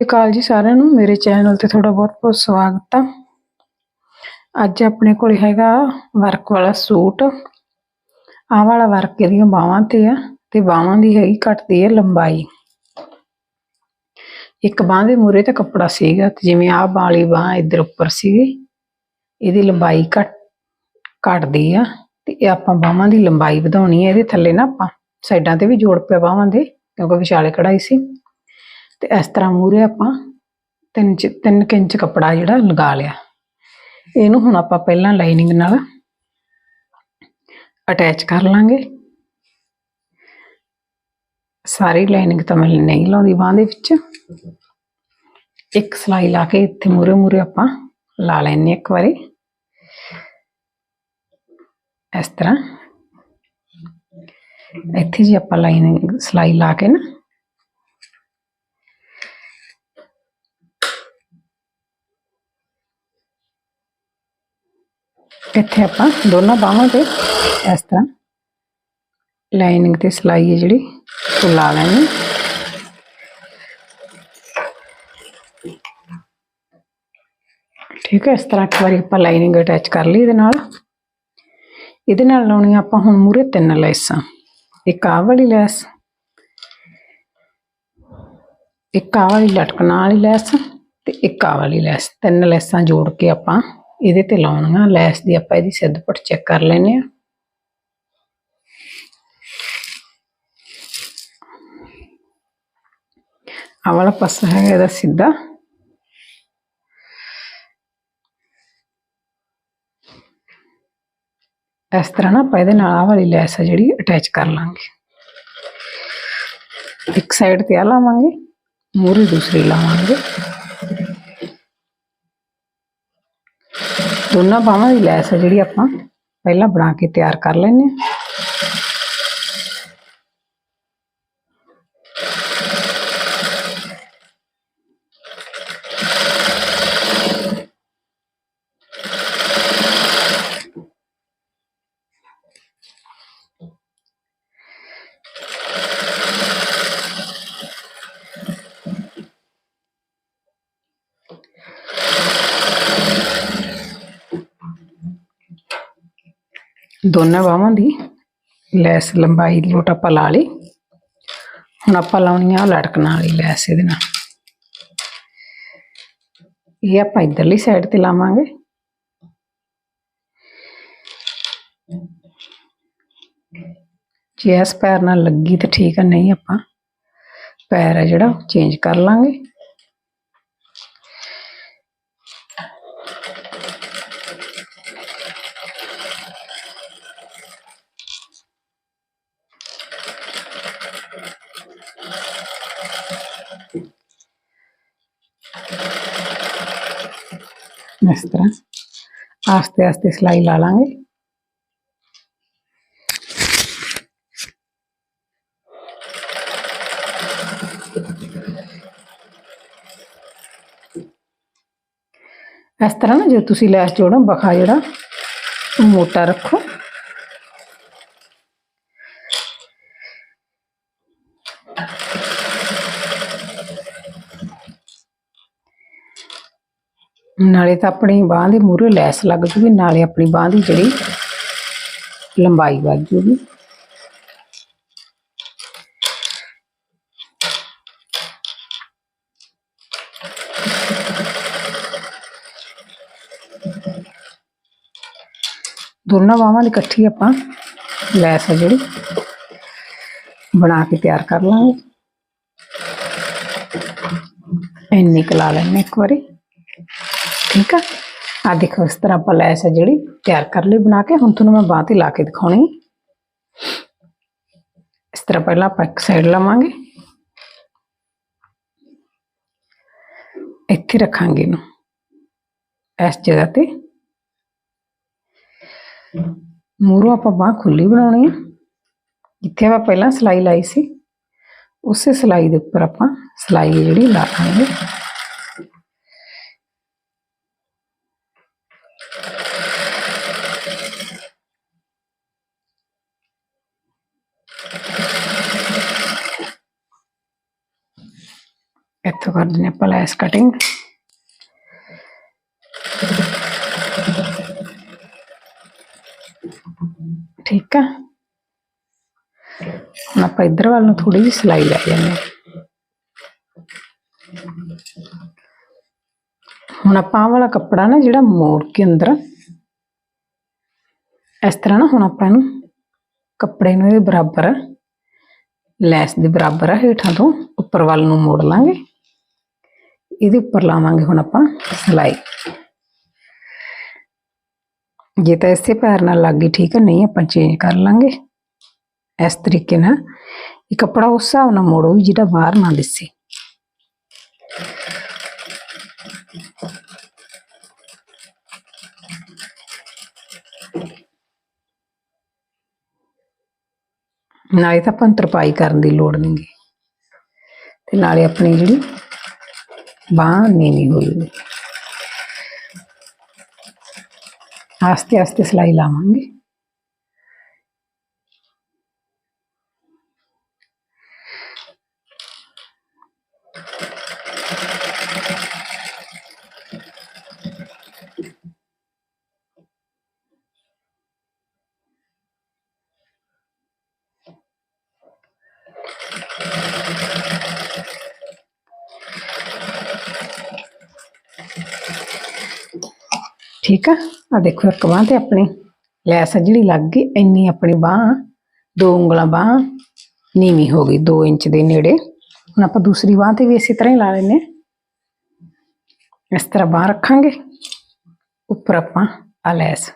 ਕਾਲ ਜੀ ਸਾਰਿਆਂ ਨੂੰ। ਮੇਰੇ ਚੈਨਲ ਤੇ ਤੁਹਾਡਾ ਬਹੁਤ-ਬਹੁਤ ਸਵਾਗਤ ਆ। ਅੱਜ ਆਪਣੇ ਕੋਲ ਹੈਗਾ ਵਰਕ ਵਾਲਾ ਸੂਟ। ਆਹ ਵਾਲਾ ਵਰਕ ਇਹਦੀਆਂ ਬਾਹਾਂ ਤੇ ਆ ਤੇ ਬਾਹਾਂ ਦੀ ਹੈਗੀ ਘਟਦੀ ਹੈ ਲੰਬਾਈ। ਇੱਕ ਬਾਹ ਦੇ ਮੂਰੇ ਤੇ ਕੱਪੜਾ ਸੀਗਾ ਤੇ ਜਿਵੇਂ ਆਹ ਵਾਲੀ ਬਾਹ ਇੱਧਰ ਉੱਪਰ ਸੀਗੀ, ਇਹਦੀ ਲੰਬਾਈ ਘਟ, ਘਟਦੀ ਆ ਤੇ ਇਹ ਆਪਾਂ ਬਾਹਾਂ ਦੀ ਲੰਬਾਈ ਵਧਾਉਣੀ ਹੈ ਇਹਦੇ ਥੱਲੇ ਨਾ ਆਪਾਂ ਸਾਈਡਾਂ ਤੇ ਵੀ ਜੋੜ ਪਿਆ ਬਾਹਾਂ ਦੇ ਕਿਉਂਕਿ ਵਿਚਾਲੇ ਕਢਾਈ ਸੀ। ਤੇ ਇਸ ਤਰ੍ਹਾਂ ਮੂਰੇ ਆਪਾਂ ਤਿੰਨ ਚ, ਤਿੰਨ ਕੁ ਇੰਚ ਕੱਪੜਾ ਜਿਹੜਾ ਲਗਾ ਲਿਆ। ਇਹਨੂੰ ਹੁਣ ਆਪਾਂ ਪਹਿਲਾਂ ਲਾਈਨਿੰਗ ਨਾਲ ਅਟੈਚ ਕਰ ਲਾਂਗੇ। ਸਾਰੀ ਲਾਈਨਿੰਗ ਤਾਂ ਮੈਂ ਨਹੀਂ ਲਾਉਂਦੀ ਬਾਂਹ ਦੇ ਵਿੱਚ। ਇੱਕ ਸਲਾਈ ਲਾ ਕੇ ਇੱਥੇ ਮੂਰੇ ਮੂਰੇ ਆਪਾਂ ਲਾ ਲੈਣੇ ਇੱਕ ਵਾਰੀ। ਇਸ ਤਰ੍ਹਾਂ। ਇੱਥੇ ਜੀ ਆਪਾਂ ਲਾਈਨਿੰਗ ਸਲਾਈ ਲਾ ਕੇ ਨਾ ਇੱਥੇ ਆਪਾਂ ਦੋਨਾਂ ਬਾਹਾਂ ਤੇ ਇਸ ਤਰ੍ਹਾਂ ਲਾਈਨਿੰਗ ਤੇ ਸਲਾਈ ਹੈ ਜਿਹੜੀ, ਉਹ ਲਾ ਲੈਣੀ। ਠੀਕ ਹੈ, ਇਸ ਤਰ੍ਹਾਂ ਇੱਕ ਵਾਰੀ ਆਪਾਂ ਲਾਈਨਿੰਗ ਅਟੈਚ ਕਰ ਲਈ ਇਹਦੇ ਨਾਲ। ਇਹਦੇ ਨਾਲ ਲਾਉਣੀ ਆਪਾਂ ਹੁਣ ਮੂਰੇ ਤਿੰਨ ਲੈਸਾਂ। ਇੱਕ ਆਹ ਵਾਲੀ ਲੈਸ, ਇੱਕ ਆਹ ਵਾਲੀ ਲਟਕਣ ਵਾਲੀ ਲੈਸ ਤੇ ਇੱਕ ਆਹ ਵਾਲੀ ਲੈਸ। ਤਿੰਨ ਲੈਸਾਂ ਜੋੜ ਕੇ ਆਪਾਂ ਇਹਦੇ ਤੇ ਲਾਉਣੀਆਂ, ਲੈਸ ਦੀ ਆਪਾਂ ਇਹਦੀ ਸਿੱਧ ਸਿੱਧਪਟ ਚੈੱਕ ਕਰ ਲੈਨੇ ਆ ਆਹ ਵਾਲਾ ਪਾਸਾ ਹੈਗਾ ਇਹਦਾ ਸਿੱਧਾ। ਇਸ ਤਰ੍ਹਾਂ ਨਾ ਆਪਾਂ ਇਹਦੇ ਨਾਲ ਆਹ ਵਾਲੀ ਲੈਸ ਆ ਜਿਹੜੀ ਅਟੈਚ ਕਰ ਲਾਂਗੇ। ਇੱਕ ਸਾਈਡ ਤੇ ਆ ਲਾਵਾਂਗੇ ਮੂਰੀ ਦੂਸਰੀ ਲਾਵਾਂਗੇ। ਦੋਨਾਂ ਬਾਹਾਂ ਦੀ ਲੈਸ ਹੈ ਜਿਹੜੀ ਆਪਾਂ ਪਹਿਲਾਂ ਬਣਾ ਕੇ ਤਿਆਰ ਕਰ ਲੈਨੇ ਆ ਦੋਨਾਂ ਬਾਹਾਂ ਦੀ ਲੈਸ ਲੰਬਾਈ ਲੋਟ ਆਪਾਂ ਲਾ ਲਈ। ਹੁਣ ਆਪਾਂ ਲਾਉਣੀ ਆ ਲਟਕਣ ਵਾਲੀ ਲੈਸ ਇਹਦੇ ਨਾਲ। ਇਹ ਆਪਾਂ ਇਧਰਲੀ ਸਾਈਡ ਤੇ ਲਾਵਾਂਗੇ। ਜੇ ਇਸ ਪੈਰ ਨਾਲ ਲੱਗੀ ਤਾਂ ਠੀਕ ਆ, ਨਹੀਂ ਆਪਾਂ ਪੈਰ ਹੈ ਜਿਹੜਾ ਚੇਂਜ ਕਰ ਲਾਂਗੇ। ਇਸ ਤਰ੍ਹਾਂ ਆਸਤੇ ਆਸਤੇ ਸਿਲਾਈ ਲਾ ਲਾਂਗੇ ਇਸ ਤਰ੍ਹਾਂ ਨਾ ਜੇ ਤੁਸੀਂ ਲੈਸ ਜੋੜੋ ਬਖਾ ਜਿਹੜਾ ਉਹ ਮੋਟਾ ਰੱਖੋ ਨਾਲੇ ਤਾਂ ਆਪਣੀ ਬਾਹ ਦੇ ਮੂਹਰੇ ਲੈਸ ਲੱਗ ਜੂਗੀ, ਨਾਲੇ ਆਪਣੀ ਬਾਹ ਦੀ ਜਿਹੜੀ ਲੰਬਾਈ ਵੱਧ ਜੂਗੀ। ਦੋਨਾਂ ਬਾਹਾਂ ਦੀ ਇਕੱਠੀ ਆਪਾਂ ਲੈਸ ਹੈ ਜਿਹੜੀ, ਬਣਾ ਕੇ ਤਿਆਰ ਕਰ ਲਾਂਗੇ। ਇੰਨੀ ਕੁ ਲਾ ਲੈਣੇ ਇੱਕ ਵਾਰੀ। ਠੀਕ ਆ ਆ ਦੇਖੋ ਇਸ ਤਰ੍ਹਾਂ ਆਪਾਂ ਲੈਸ ਹੈ ਜਿਹੜੀ ਤਿਆਰ ਕਰ ਲਈ ਬਣਾ ਕੇ ਹੁਣ ਤੁਹਾਨੂੰ ਮੈਂ ਬਾਹ ਤੇ ਲਾ ਕੇ ਦਿਖਾਉਣੀ ਇਸ ਤਰ੍ਹਾਂ ਪਹਿਲਾਂ ਆਪਾਂ ਇੱਕ ਸਾਈਡ ਲਵਾਂਗੇ ਇੱਥੇ ਰੱਖਾਂਗੇ ਇਹਨੂੰ ਇਸ ਜਗ੍ਹਾ ਤੇ ਮੂਰੋਂ ਆਪਾਂ ਬਾਹ ਖੁੱਲੀ ਬਣਾਉਣੀ ਹੈ ਜਿੱਥੇ ਆਪਾਂ ਪਹਿਲਾਂ ਸਲਾਈ ਲਾਈ ਸੀ ਉਸੇ ਸਲਾਈ ਦੇ ਉੱਪਰ ਆਪਾਂ ਸਲਾਈ ਹੈ ਜਿਹੜੀ ਲਾਵਾਂਗੇ ਇੱਥੋਂ ਕਰ ਦਿੰਦੇ ਆਪਾਂ ਲੈਸ ਕਟਿੰਗ ਠੀਕ ਆ। ਹੁਣ ਆਪਾਂ ਇੱਧਰ ਵੱਲ ਨੂੰ ਥੋੜੀ ਜਿਹੀ ਸਿਲਾਈ ਲੈ ਜਾਂਦੇ ਹਾਂ। ਹੁਣ ਆਪਾਂ ਆਹ ਵਾਲਾ ਕੱਪੜਾ ਨਾ ਜਿਹੜਾ ਮੋੜ ਕੇ ਅੰਦਰ, ਇਸ ਤਰ੍ਹਾਂ ਨਾ ਹੁਣ ਆਪਾਂ ਇਹਨੂੰ ਕੱਪੜੇ ਨੂੰ ਇਹਦੇ ਬਰਾਬਰ, ਲੈਸ ਦੇ ਬਰਾਬਰ ਆ ਹੇਠਾਂ ਤੋਂ ਉੱਪਰ ਵੱਲ ਨੂੰ ਮੋੜ ਲਾਂਗੇ। ਇਹਦੇ ਉੱਪਰ ਲਾਵਾਂਗੇ ਹੁਣ ਆਪਾਂ ਸਿਲਾਈ ਜੇ ਤਾਂ ਇਸੇ ਪੈਰ ਨਾਲ ਲੱਗ ਗਈ ਠੀਕ ਹੈ ਨਹੀਂ ਆਪਾਂ ਚੇਂਜ ਕਰ ਲਾਂਗੇ ਇਸ ਤਰੀਕੇ ਨਾਲ ਇਹ ਕੱਪੜਾ ਉਸ ਹਿਸਾਬ ਨਾਲ ਮੋੜੋ ਜਿਹੜਾ ਬਾਹਰ ਨਾ ਦਿਸੇ ਨਾਲੇ ਤਾਂ ਆਪਾਂ ਤਰਪਾਈ ਕਰਨ ਦੀ ਲੋੜ ਨਹੀਂ ਤੇ ਨਾਲੇ ਆਪਣੀ ਜਿਹੜੀ ਬਾਂਹ ਨੀਵੀਂ ਹੋਈ ਆਸਤੇ ਆਸਤੇ ਸਿਲਾਈ ਲਾਵਾਂਗੇ ਠੀਕ ਆ ਆ ਦੇਖੋ ਇੱਕ ਬਾਂਹ ਤੇ ਆਪਣੀ ਲੈਸ ਆ ਜਿਹੜੀ ਲੱਗ ਗਈ ਇੰਨੀ ਆਪਣੀ ਬਾਂਹ ਦੋ ਉਂਗਲਾਂ ਬਾਂਹ ਨੀਵੀਂ ਹੋ ਗਈ 2 ਇੰਚ ਦੇ ਨੇੜੇ ਹੁਣ ਆਪਾਂ ਦੂਸਰੀ ਬਾਂਹ ਤੇ ਵੀ ਇਸੇ ਤਰ੍ਹਾਂ ਹੀ ਲਾ ਲੈਨੇ ਆਂ। ਇਸ ਤਰ੍ਹਾਂ ਬਾਂਹ ਰੱਖਾਂਗੇ ਉੱਪਰ ਆਪਾਂ ਆ ਲੈਸ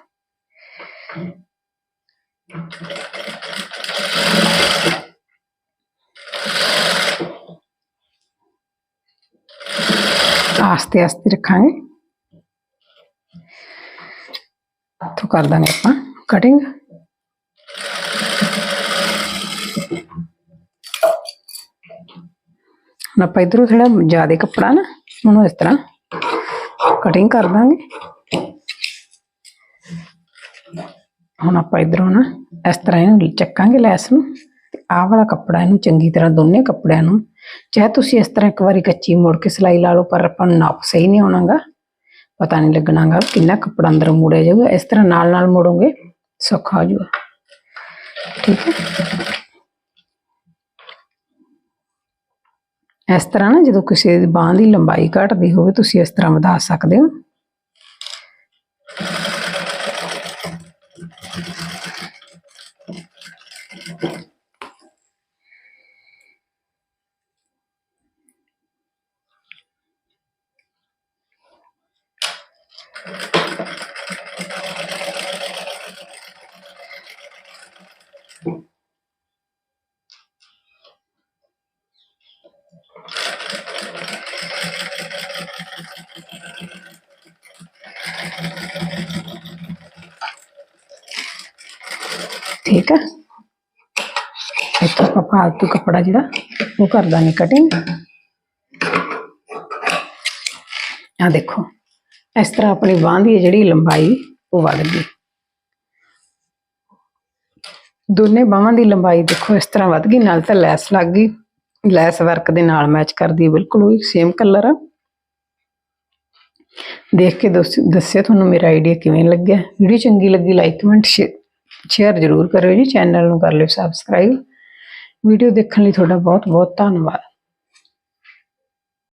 ਆਸਤੇ ਆਸਤੇ ਰੱਖਾਂਗੇ ਇੱਥੋਂ ਕਰ ਦਾਂਗੇ ਆਪਾਂ। ਕਟਿੰਗ ਹੁਣ ਆਪਾਂ ਇਧਰੋਂ ਥੋੜਾ ਜ਼ਿਆਦਾ ਕੱਪੜਾ ਨਾ, ਉਹਨੂੰ ਇਸ ਤਰ੍ਹਾਂ ਕਟਿੰਗ ਕਰ ਦਾਂਗੇ। ਹੁਣ ਆਪਾਂ ਇਧਰੋਂ ਨਾ ਇਸ ਤਰ੍ਹਾਂ ਇਹਨੂੰ ਚੱਕਾਂਗੇ ਲੈਸ ਨੂੰ ਤੇ ਆਹ ਵਾਲਾ ਕੱਪੜਾ ਇਹਨੂੰ ਚੰਗੀ ਤਰ੍ਹਾਂ ਦੋਨੇ ਕੱਪੜਿਆਂ ਨੂੰ, ਚਾਹੇ ਤੁਸੀਂ ਇਸ ਤਰ੍ਹਾਂ ਇੱਕ ਵਾਰੀ ਕੱਚੀ ਮੋੜ ਕੇ ਸਿਲਾਈ ਲਾ ਲਓ, ਪਰ ਆਪਾਂ ਨੂੰ ਨਾਪ ਸਹੀ ਨਹੀਂ ਆਉਣਾਗਾ। ਪਤਾ ਨਹੀਂ ਲੱਗਣਾਗਾ ਕਿੰਨਾ ਕੱਪੜਾ ਅੰਦਰ ਮੋੜਿਆ ਜਾਊਗਾ। ਇਸ ਤਰ੍ਹਾਂ ਨਾਲ ਨਾਲ ਮੋੜੋਗੇ, ਸੌਖਾ ਹੋ ਜਾਊਗਾ। ਠੀਕ ਹੈ। ਇਸ ਤਰ੍ਹਾਂ ਨਾ ਜਦੋਂ ਕਿਸੇ ਦੀ ਬਾਹ ਦੀ ਲੰਬਾਈ ਘਟਦੀ ਹੋਵੇ, ਤੁਸੀਂ ਇਸ ਤਰ੍ਹਾਂ ਵਧਾ ਸਕਦੇ ਹੋ। ਠੀਕ ਹੈ ਇੱਥੋਂ ਆਪਾਂ ਫਾਲਤੂ ਕੱਪੜਾ ਜਿਹੜਾ ਉਹ ਕਰ ਦਾਂਗੇ ਕਟਿੰਗ ਆ ਦੇਖੋ, ਇਸ ਤਰ੍ਹਾਂ ਆਪਣੀ ਬਾਂਹ ਦੀ ਜਿਹੜੀ ਲੰਬਾਈ ਉਹ ਵੱਧ ਗਈ। ਦੋਨੇ ਬਾਹਾਂ ਦੀ ਲੰਬਾਈ ਦੇਖੋ, ਇਸ ਤਰ੍ਹਾਂ ਵੱਧ ਗਈ, ਨਾਲ ਤਾਂ ਲੈਸ ਲੱਗ ਗਈ। ਲੈਸ ਵਰਕ ਦੇ ਨਾਲ ਮੈਚ ਕਰਦੀ ਹੈ, ਬਿਲਕੁਲ ਉਹੀ ਸੇਮ ਕਲਰ ਆ। ਦੇਖ ਕੇ ਦੱਸ- ਦੱਸਿਓ ਤੁਹਾਨੂੰ ਮੇਰਾ ਆਈਡੀਆ ਕਿਵੇਂ ਲੱਗਿਆ? ਵੀਡੀਓ ਚੰਗੀ ਲੱਗੀ ਲਾਈਕ ਕਮੈਂਟ ਸ਼ੇਅਰ ਜ਼ਰੂਰ ਕਰਿਓ ਜੀ ਚੈਨਲ ਨੂੰ ਕਰ ਲਿਓ ਸਬਸਕ੍ਰਾਈਬ ਵੀਡੀਓ ਦੇਖਣ ਲਈ ਤੁਹਾਡਾ ਬਹੁਤ ਬਹੁਤ ਧੰਨਵਾਦ।